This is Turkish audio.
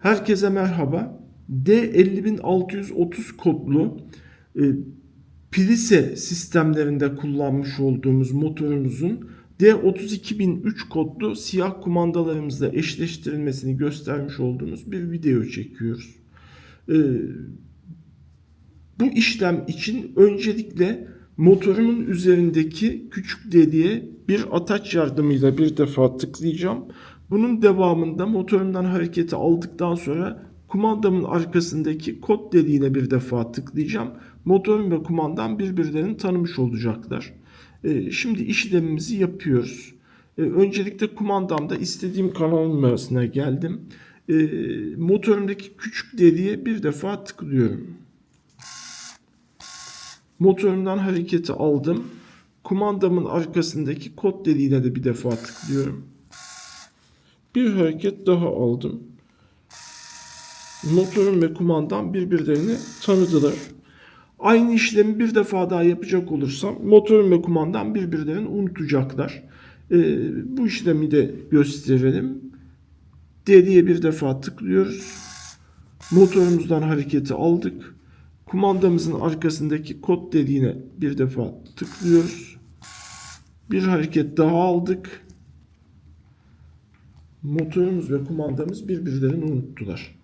Herkese merhaba. D50630 kodlu e, Prise sistemlerinde kullanmış olduğumuz motorumuzun D32003 kodlu siyah kumandalarımızla eşleştirilmesini göstermiş olduğumuz bir video çekiyoruz. E, bu işlem için öncelikle motorumun üzerindeki küçük deliğe bir ataç yardımıyla bir defa tıklayacağım. Bunun devamında motorumdan hareketi aldıktan sonra kumandamın arkasındaki kod deliğine bir defa tıklayacağım. Motorum ve kumandam birbirlerini tanımış olacaklar. Ee, Şimdi işlemimizi yapıyoruz. Ee, Öncelikle kumandamda istediğim kanal numarasına geldim. Ee, Motorumdaki küçük deliğe bir defa tıklıyorum. Motorumdan hareketi aldım. Kumandamın arkasındaki kod deliğine de bir defa tıklıyorum. Bir hareket daha aldım. Motorum ve kumandam birbirlerini tanıdılar. Aynı işlemi bir defa daha yapacak olursam motorum ve kumandam birbirlerini unutacaklar. Ee, bu işlemi de gösterelim. Deliğe bir defa tıklıyoruz. Motorumuzdan hareketi aldık. Kumandamızın arkasındaki kod deliğine bir defa tıklıyoruz. Bir hareket daha aldık. Motorumuz ve kumandamız birbirlerini unuttular.